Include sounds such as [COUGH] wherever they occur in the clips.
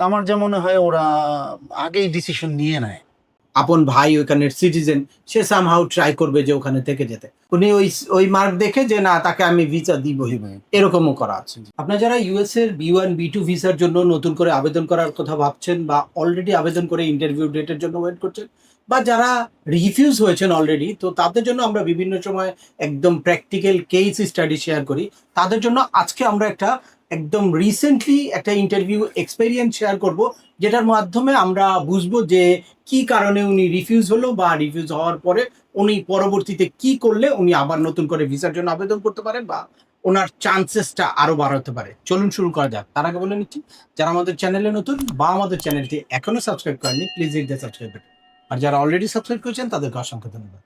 আমার যা মনে হয় ওরা আগেই ডিসিশন নিয়ে নেয়। আপন ভাই ওখানের সিটিজেন সে সামহাউ ট্রাই করবে যে ওখানে থেকে যেতে। উনি ওই ওই মার্ক দেখে যে না তাকে আমি ভিসা দিবই। এরকমও করা আছে। আপনার যারা ইউএস এর বি ওয়ান বি টু ভিসার জন্য নতুন করে আবেদন করার কথা ভাবছেন বা অলরেডি আবেদন করে ইন্টারভিউ ডেটের জন্য ওয়েট করছেন বা যারা রিফিউজ হয়েছেন অলরেডি তো তাদের জন্য আমরা বিভিন্ন সময় একদম প্র্যাকটিক্যাল কেস স্টাডি শেয়ার করি। তাদের জন্য আজকে আমরা একটা একদম রিসেন্টলি একটা ইন্টারভিউ এক্সপেরিয়েন্স শেয়ার করব, যেটার মাধ্যমে আমরা বুঝব যে কি কারণে উনি রিফিউজ হলো বা রিফিউজ হওয়ার পরে উনি পরবর্তীতে কি করলে উনি আবার নতুন করে ভিসার জন্য আবেদন করতে পারেন বা ওনার চান্সেসটা আরও বাড়াতে পারে। চলুন শুরু করা যাক। তার আগে বলে নিচ্ছি, যারা আমাদের চ্যানেলে নতুন বা আমাদের চ্যানেলটি এখনও সাবস্ক্রাইব করেননি প্লিজ হিট দ্য সাবস্ক্রাইব আর যারা অলরেডি সাবস্ক্রাইব করেছেন, তাদেরকে অসংখ্য ধন্যবাদ।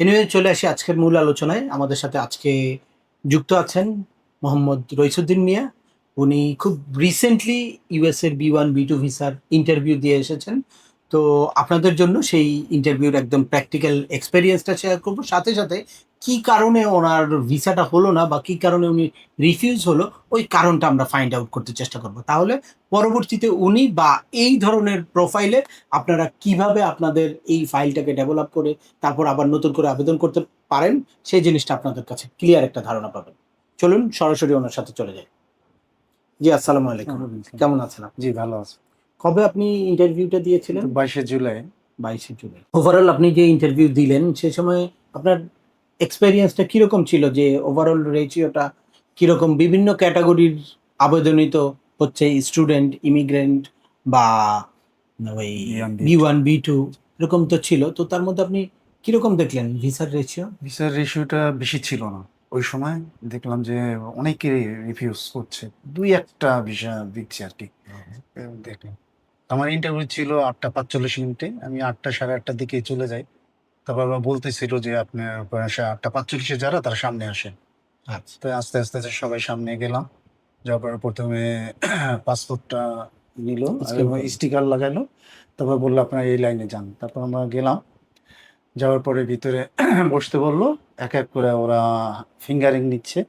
এনিওয়ে চলে আসি আজকের মূল আলোচনায়। আমাদের সাথে আজকে যুক্ত আছেন মোহাম্মদ রইসুদ্দিন মিয়া। উনি খুব রিসেন্টলি ইউএস এর বি ওয়ান বি টু ভিসার ইন্টারভিউ দিয়ে এসেছেন। তো আপনাদের জন্য সেই ইন্টারভিউর একদম প্র্যাকটিক্যাল এক্সপেরিয়েন্সটা শেয়ার করব। সাথে সাথে কি কারণে ওনার ভিসাটা হলো না বা কি কারণে উনি রিফিউজ হলো ওই কারণটা আমরা ফাইন্ড আউট করতে চেষ্টা করব। তাহলে পরবর্তীতে উনি বা এই ধরনের প্রোফাইলে আপনারা কীভাবে আপনাদের এই ফাইলটাকে ডেভেলপ করে তারপর আবার নতুন করে আবেদন করতে পারেন সেই জিনিসটা আপনাদের কাছে ক্লিয়ার একটা ধারণা পাবেন। চলুন সরাসরি ওনার সাথে চলে যাই। জি আসসালামু আলাইকুম। কেমন আছেন আপনি? জি ভালো আছে। কবে আপনি ইন্টারভিউটা দিয়েছিলেন? বাইশে জুলাই। বাইশে জুলাই। ওভারঅল আপনি যে ইন্টারভিউ দিলেন সে সময় আপনার এক্সপেরিয়েন্সটা কীরকম ছিল যে ওভারঅল রেশিওটা কীরকম? বিভিন্ন ক্যাটাগরির আবেদনিত হচ্ছে স্টুডেন্ট ইমিগ্রেন্ট বা ওই B1, B one B two এরকম তো ছিল। তো তার মধ্যে আপনি কীরকম দেখলেন ভিসার রেশিও ভিসার রেশিওটা বেশি ছিল না। ওই সময় দেখলাম যে অনেকে রিফিউজ করছে দুই একটা ভিসা দিচ্ছে আর কি। দেখলাম। আমার ইন্টারভিউ ছিল আটটা পাঁচচল্লিশ মিনিটে। আমি আটটা সাড়ে আটটার দিকে চলে যাই। তারপর আবার বলতেছিল যে আপনি আটটা পাঁচচল্লিশে যারা তারা সামনে আসেন। আচ্ছা। তো আস্তে আস্তে আস্তে সবাই সামনে গেলাম। যাওয়ার পরে প্রথমে [CLEARS THROAT] পাসপোর্টটা নিল স্টিকার লাগাইলো তারপর বলল আপনারা এই লাইনে যান। তারপর আমরা গেলাম। যাওয়ার পরে ভিতরে [CLEARS THROAT] বসতে বলল। এক এক করে ওরা ফিঙ্গারিং নিচ্ছে।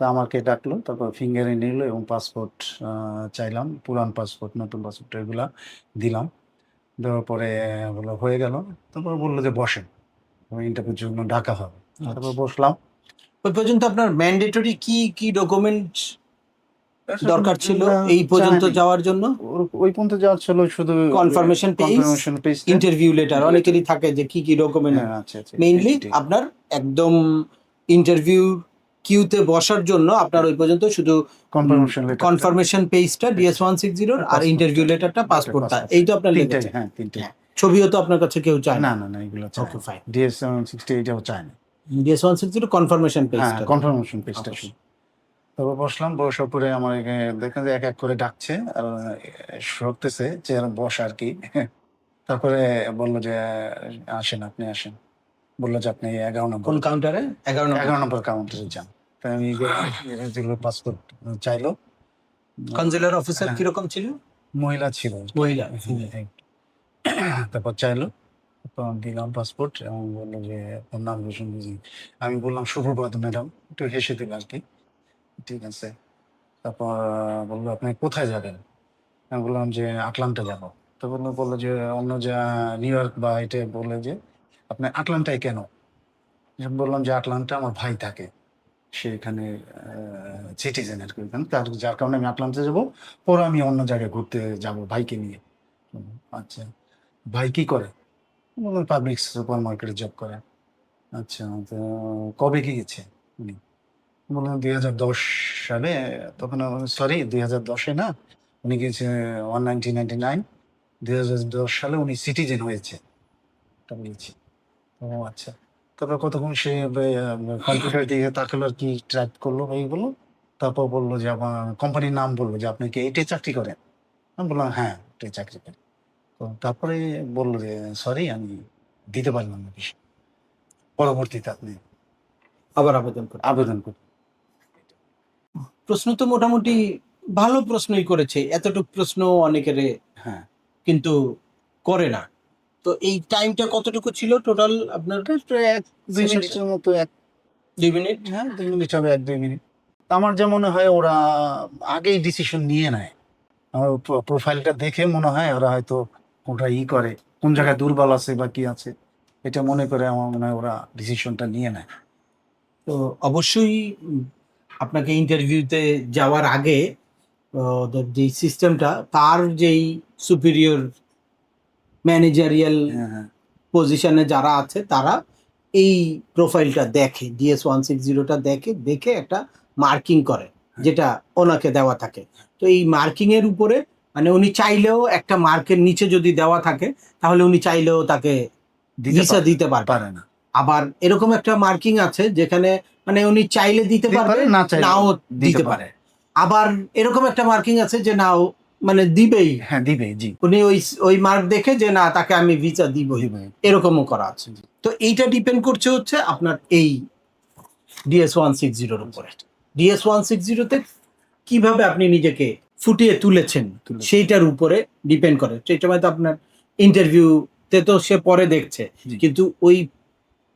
তা আমাকে ডাকলো তারপর ফিঙ্গারিং নিল এবং পাসপোর্ট চাইলাম পুরান পাসপোর্ট নতুন পাসপোর্ট এগুলা দিলাম। দেওয়ার পরে বলল হয়ে গেল। তারপর বলল যে বসেন ইন্টারভিউর জন্য ডাকা হবে। তারপর বসলাম। ওই পর্যন্ত আপনার ম্যান্ডেটরি কি কি ডকুমেন্ট দরকার ছিল এই পর্যন্ত যাওয়ার জন্য? ওই পর্যন্ত যাওয়ার ছিল শুধু Confirmation page, confirmation page interview letter অনেকেরই থাকে যে কি কি ডকুমেন্ট আচ্ছা আচ্ছা মেইনলি আপনার একদম ইন্টারভিউ কিউতে বসার জন্য আপনার ওই পর্যন্ত শুধু কনফার্মেশন কনফার্মেশন পেজটা ডিএস ওয়ান সিক্স জিরোর আর. ইন্টারভিউ লেটারটা পাসপোর্টটা এই তো আপনার লেগেছে হ্যাঁ তিনটে হ্যাঁ। ছবিও তো আপনার কাছে কেউ চায় না? না না এগুলো ওকে ফাইন ডিএস সিক্সটি এইটাও চায় না। DS one six zero confirmation পেজটা কনফার্মেশন পেজটা। তারপর বসলাম বসার পরে আমার দেখেন যে এক এক করে ডাকছে আর সরতেছে যে বস আর কি। তারপরে বলল যে আসেন আপনি আসেন। বলল যে আপনি এগারো নম্বর কোন কাউন্টারে এগারো নম্বর। এগারো নম্বর কাউন্টারে যান। তাই আমি পাসপোর্ট চাইলো। কনজুলার অফিসার হ্যাঁ। কীরকম ছিল? মহিলা ছিল। মহিলা। তারপর চাইলো। দিলাম পাসপোর্ট এবং বলল যে আপনার নাম রোশন বুঝি আমি বললাম সুপ্রভাত ম্যাডাম। একটু হেসে দিল আর কি। ঠিক আছে। তারপর বলল আপনি কোথায় যাবেন? আমি বললাম যে আটলান্টা যাব। তো বলল বলল যে অন্য যা নিউ ইয়র্ক বা এটা বললে যে আপনি আটলান্টায় কেন? বললাম যে আটলান্টা আমার ভাই থাকে। সে এখানে সিটিজেন আর কি। তার, যার কারণে আমি আটলান্টা যাব। পরে আমি অন্য জায়গায় ঘুরতে যাব ভাইকে নিয়ে। আচ্ছা ভাই কি করে? বললাম পাবলিক সুপার মার্কেটে জব করে। আচ্ছা তো কবে কি গেছে উনি বললাম দুই হাজার দশ সালে, তখন সরি দুই হাজার দশে না, উনি গেছে ওয়ান নাইনটিন নাইনটি নাইন দুই হাজার দশ সালে উনি সিটিজেন হয়েছে। তা বলেছি। ও আচ্ছা। তারপর কতক্ষণ সে কম্পিউটার দিকে তাকালো আর কি ট্র্যাক করল এইগুলো তারপর বলল যে আমার কোম্পানির নাম বলল যে আপনি কি এইটাই চাকরি করেন? আমি বললাম হ্যাঁ এটাই চাকরি করি। তো তারপরে বলল যে সরি আমি দিতে পারলাম না বিষয়। পরবর্তীতে আপনি আবার আবেদন করে আবেদন করুন। প্রশ্ন তো মোটামুটি ভালো প্রশ্নই করেছে। এতটুক প্রশ্ন অনেকের হ্যাঁ। কিন্তু করে না। তো এই টাইমটা কতটুকু ছিল টোটাল আপনার? এক দুই মিনিটের মতো এক। দুই মিনিট? হ্যাঁ দুই মিনিট হবে এক দুই মিনিট। তা আমার যে মনে হয় ওরা আগেই ডিসিশন নিয়ে নেয়। আমার প্রোফাইলটা দেখে মনে হয় ওরা হয়তো ওটা ই করে কোন জায়গায় দুর্বল আছে বা কি আছে এটা মনে করে আমার মনে হয় ওরা ডিসিশনটা নিয়ে নেয়। তো অবশ্যই আপনাকে ইন্টারভিউতে যাওয়ার আগে যে সিস্টেমটা তার যেই সুপিরিয়র ম্যানেজারিয়াল হ্যাঁ হ্যাঁ। পজিশনে যারা আছে তারা এই প্রোফাইলটা দেখে ডিএস ওয়ান সিক্স জিরোটা দেখে দেখে একটা মার্কিং করে যেটা ওনাকে দেওয়া থাকে। তো এই মার্কিংয়ের উপরে মানে উনি চাইলেও একটা মার্কের নিচে যদি দেওয়া থাকে তাহলে উনি চাইলেও তাকে ভিসা দিতে পারবে। পারে না। আবার এরকম একটা মার্কিং আছে যেখানে মানে উনি চাইলে দিতে পারবে পারে, নাও দিতে পারে। আবার এরকম একটা মার্কিং আছে যে নাও মানে দিবেই। হ্যাঁ দিবে জি। উনি ওই ওই মার্ক দেখে যে না তাকে আমি ভিসা দিবে এরকমও করা আছে তো এইটা ডিপেন্ড করছে হচ্ছে আপনার এই ডিএস ওয়ান সিক্স জিরোর উপরে। ডিএস ওয়ান সিক্স জিরোতে কীভাবে আপনি নিজেকে ফুটিয়ে তুলেছেন তুলেছেন। সেইটার উপরে ডিপেন্ড করে। সেটা হয়তো আপনার ইন্টারভিউতে তো সে পরে দেখছে কিন্তু ওই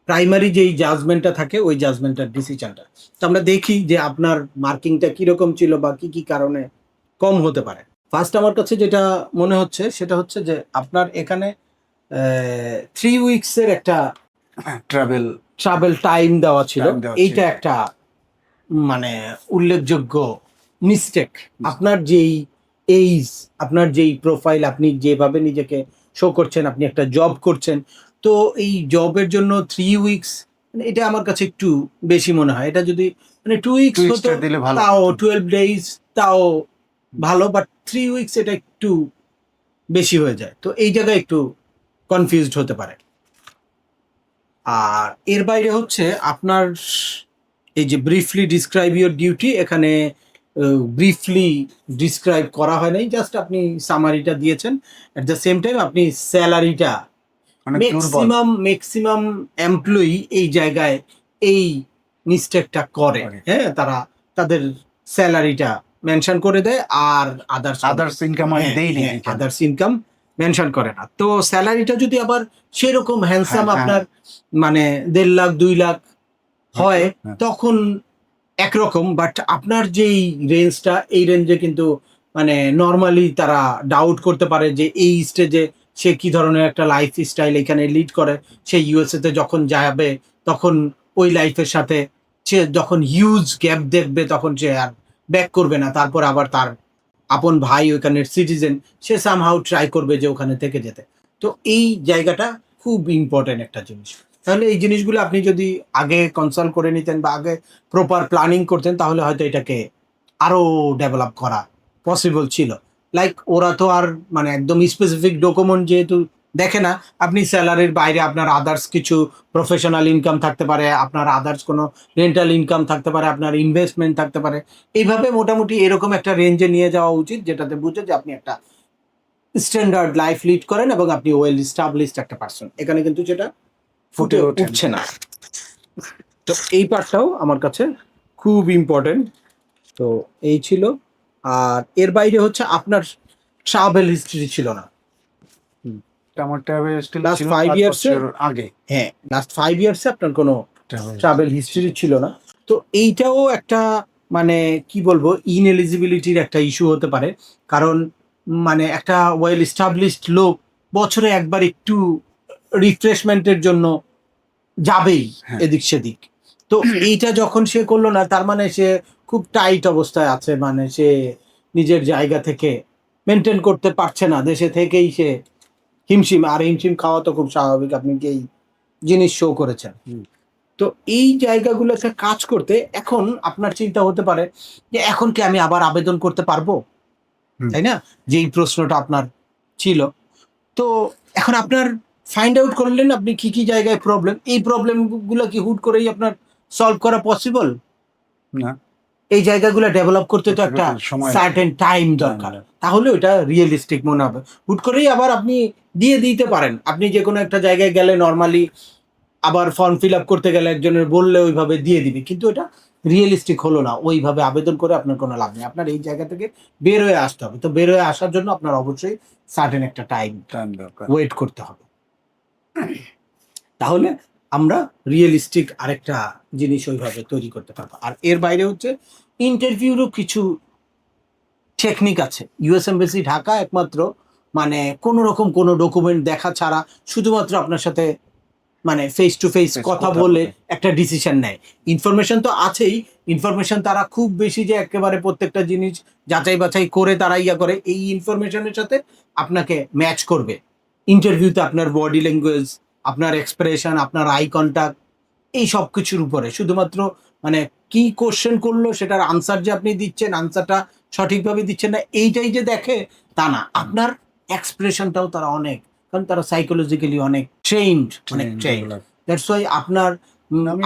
প্রাইমারি যেই জাজমেন্টটা থাকে ওই জাজমেন্টটার ডিসিশনটা তো আমরা দেখি যে আপনার মার্কিংটা কীরকম ছিল বা কি কি কারণে কম হতে পারে। ফার্স্ট আমার কাছে যেটা মনে হচ্ছে সেটা হচ্ছে যে আপনার এখানে থ্রি উইকসের একটা ট্রাভেল ট্রাভেল টাইম দেওয়া ছিল। এইটা একটা মানে উল্লেখযোগ্য মিস্টেক আপনার যেই এইজ আপনার যেই প্রোফাইল আপনি যেভাবে নিজেকে শো করছেন আপনি একটা জব করছেন তো এই জবের জন্য থ্রি উইকস মানে এটা আমার কাছে একটু বেশি মনে হয়। এটা যদি মানে টু উইকস হতো তাও টুয়েলভ ডেজ তাও ভালো বাট থ্রি উইকস এটা একটু বেশি হয়ে যায়। তো এই জায়গায় একটু কনফিউজড হতে পারে। আর এর বাইরে হচ্ছে আপনার এই যে ব্রিফলি ডিসক্রাইব ইউর ডিউটি এখানে ব্রিফলি ডিসক্রাইব করা হয় নাই জাস্ট আপনি সামারিটা দিয়েছেন। অ্যাট দ্য সেম টাইম আপনি স্যালারিটা ম্যাক্সিমাম ম্যাক্সিমাম এমপ্লয়ি এই জায়গায় এই মিস্টেকটা করে। হ্যাঁ তারা তাদের স্যালারিটা মেনশন করে দেয় আর আদার্স আদার্স ইনকাম আমি হ্যাঁ, দেইনি আদার্স ইনকাম মেনশন করে না তো স্যালারিটা যদি আবার সেরকম হ্যান্ডসাম হ্যাঁ। আপনার মানে দেড় লাখ দুই লাখ হয় হ্যাঁ। তখন একরকম বাট আপনার যেই রেঞ্জটা এই রেঞ্জে কিন্তু মানে নর্মালি তারা ডাউট করতে পারে যে এই স্টেজে সে কি ধরনের একটা লাইফ স্টাইল এখানে লিড করে সে ইউএসএ তে যখন যাবে তখন ওই লাইফের সাথে সে যখন হিউজ গ্যাপ দেখবে তখন সে আর ব্যাক করবে না, তারপর আবার তার আপন ভাই, ওইখানের সিটিজেন সে সামহাউ ট্রাই করবে যে ওখানে থেকে যেতে। তো এই জায়গাটা খুব ইম্পর্টেন্ট একটা জিনিস। তাহলে এই জিনিসগুলো আপনি যদি আগে কনসাল্ট করে নিতেন বা আগে প্রপার প্ল্যানিং করতেন, তাহলে হয়তো এটাকে আরও ডেভেলপ করা পসিবল ছিল। লাইক ওরা তো আর মানে একদম স্পেসিফিক ডকুমেন্ট যেহেতু দেখে না আপনি স্যালারির বাইরে আপনার আদার্স কিছু প্রফেশনাল ইনকাম থাকতে পারে আপনার আদার্স কোনো রেন্টাল ইনকাম থাকতে পারে আপনার ইনভেস্টমেন্ট থাকতে পারে। এইভাবে মোটামুটি এরকম একটা রেঞ্জে নিয়ে যাওয়া উচিত যেটাতে বুঝে যে আপনি একটা স্ট্যান্ডার্ড লাইফ লিড করেন এবং আপনি ওয়েল স্টাবলিশড একটা পার্সন এখানে কিন্তু যেটা ফুটে। উঠছে না। তো এই পার্টটাও আমার কাছে খুব ইম্পর্টেন্ট তো এই ছিল। আর এর বাইরে হচ্ছে আপনার ট্রাভেল হিস্ট্রি ছিল না। আমার ট্রাভেল পাঁচ years এ? বছর আগে। হ্যাঁ লাস্ট ফাইভ ইয়ার্সে আপনার কোনো ট্রাভেল হিস্ট্রি ছিল না। তো এইটাও একটা মানে কি বলব ইনএলিজিবিলিটির একটা ইস্যু হতে পারে। কারণ মানে একটা ওয়েল এস্টাবলিশড লোক বছরে একবার একটু রিফ্রেশমেন্টের জন্য যাবেই হ্যাঁ। এদিক সেদিক। তো এইটা যখন সে করল না তার মানে সে খুব টাইট অবস্থায় আছে। মানে সে নিজের জায়গা থেকে মেনটেন করতে পারছে না। দেশে থেকেই সে হিমশিম আর হিমশিম খাওয়া তো খুব স্বাভাবিক আপনি কি এই জিনিস শো করেছেন। তো এই জায়গাগুলোতে কাজ করতে এখন আপনার চিন্তা হতে পারে যে এখন কি আমি আবার আবেদন করতে পারব? তাই না? যেই প্রশ্নটা আপনার ছিল। তো এখন আপনার ফাইন্ড আউট করলেন আপনি কি কি জায়গায় প্রবলেম এই প্রবলেমগুলো কি হুট করেই আপনার সলভ করা পসিবল না। এই জায়গাগুলো ডেভেলপ করতে তো একটা সার্টেন টাইম দরকার। তাহলে ওটা রিয়েলিস্টিক মনে হবে। হুট করেই আবার আপনি দিয়ে দিতে পারেন। আপনি যে কোনো একটা জায়গায় গেলে নর্মালি আবার ফর্ম ফিল আপ করতে গেলে একজনের বললে ওইভাবে দিয়ে দিবে। কিন্তু এটা রিয়েলিস্টিক হলো না। ওইভাবে আবেদন করে আপনার কোনো লাভ নেই। আপনার এই জায়গা থেকে বের হয়ে আসতে হবে। তো বের হয়ে আসার জন্য আপনার অবশ্যই সার্টেন একটা টাইম টাইম দরকার। ওয়েট করতে হবে। তাহলে আমরা রিয়েলিস্টিক আরেকটা জিনিস ওইভাবে তৈরি করতে পারব। আর এর বাইরে হচ্ছে ইন্টারভিউরও কিছু টেকনিক আছে। ইউএস এমবেসি ঢাকা একমাত্র মানে কোনো রকম কোনো ডকুমেন্ট দেখা ছাড়া শুধুমাত্র আপনার সাথে মানে ফেস টু ফেস কথা বলে। একটা ডিসিশন নেয়। ইনফরমেশন তো আছেই ইনফরমেশন তারা খুব বেশি যে একেবারে প্রত্যেকটা জিনিস যাচাই বাছাই করে তারা ইয়া করে এই ইনফরমেশনের সাথে আপনাকে ম্যাচ করবে। ইন্টারভিউতে আপনার বডি ল্যাঙ্গুয়েজ আপনার এক্সপ্রেশন আপনার আই কন্ট্যাক্ট এই সব কিছুর উপরে। শুধুমাত্র মানে কি কোশ্চেন করল সেটার আনসার যে আপনি দিচ্ছেন আনসারটা সঠিকভাবে দিচ্ছেন না এইটাই যে দেখে তা না। আপনার এক্সপ্রেশনটাও তারা অনেক কারণ তারা সাইকোলজিক্যালি অনেক ট্রেন্ড অনেক ট্রেন্ড দ্যাটস ওয়াই আপনার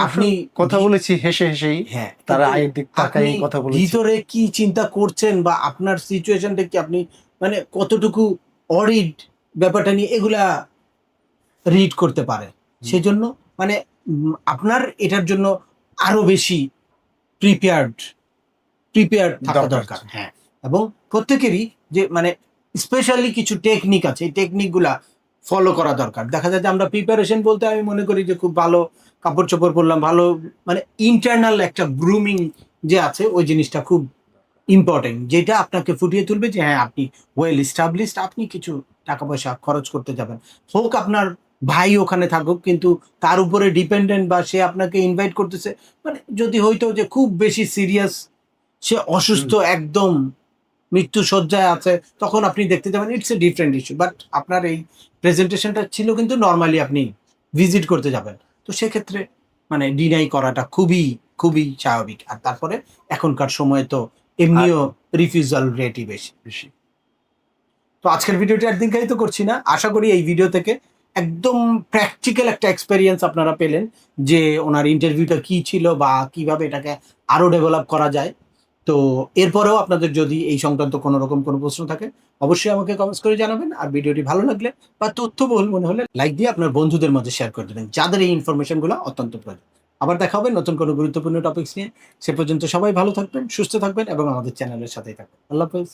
আপনি কথা বলেছি হেসে হেসেই হ্যাঁ তারা আয়ের দিক তাকাই কথা বলেছি। ভিতরে কি চিন্তা করছেন বা আপনার সিচুয়েশনটা কি আপনি মানে কতটুকু অরিড ব্যাপারটা নিয়ে এগুলা রিড করতে পারে? সেজন্য মানে আপনার এটার জন্য আরও বেশি প্রিপেয়ার্ড প্রিপেয়ার্ড থাকা দরকার হ্যাঁ। এবং প্রত্যেকেরই যে মানে স্পেশালি কিছু টেকনিক আছে এই টেকনিকগুলা ফলো করা দরকার। দেখা যায় যে আমরা প্রিপারেশন বলতে আমি মনে করি যে খুব ভালো কাপড় চোপড় পরলাম ভালো মানে ইন্টারনাল একটা গ্রুমিং যে আছে ওই জিনিসটা খুব ইম্পর্টেন্ট যেটা আপনাকে ফুটিয়ে তুলবে যে হ্যাঁ আপনি ওয়েল এস্টাবলিশড আপনি কিছু টাকা পয়সা খরচ করতে যাবেন। হোক আপনার ভাই ওখানে থাকুক কিন্তু তার উপরে ডিপেন্ডেন্ট বা সে আপনাকে ইনভাইট করতেছে মানে যদি হইতো যে খুব বেশি সিরিয়াস সে অসুস্থ একদম মৃত্যু সজ্জায় আছে তখন আপনি দেখতে যাবেন it's a different issue but আপনার এই প্রেজেন্টেশনটা ছিল কিন্তু নর্মালি আপনি ভিজিট করতে যাবেন। তো সেক্ষেত্রে মানে ডিনাই করাটা খুবই খুবই স্বাভাবিক। আর তারপরে এখনকার সময়ে তো এমনিও রিফিউজাল রেটই বেশি। বেশি। তো আজকের ভিডিওটি আর তো করছি না। আশা করি এই ভিডিও থেকে একদম প্র্যাকটিক্যাল একটা এক্সপেরিয়েন্স আপনারা পেলেন যে ওনার ইন্টারভিউটা কি ছিল বা কীভাবে এটাকে আরও ডেভেলপ করা যায়। তো এরপরেও আপনাদের যদি এই সংক্রান্ত কোনো রকম কোনো প্রশ্ন থাকে, অবশ্যই আমাকে কমেন্টস করে জানাবেন। আর ভিডিওটি ভালো লাগলে বা তথ্যবহুল মনে হলে লাইক দিয়ে আপনার বন্ধুদের মধ্যে শেয়ার করে দেবেন, যাদের এই ইনফরমেশনগুলো অত্যন্ত প্রয়োজন। আবার দেখা হবে নতুন কোনো গুরুত্বপূর্ণ টপিকস নিয়ে। সে পর্যন্ত সবাই ভালো থাকবেন, সুস্থ থাকবেন এবং আমাদের চ্যানেলের সাথেই থাকবেন। আল্লাহ হাফেজ।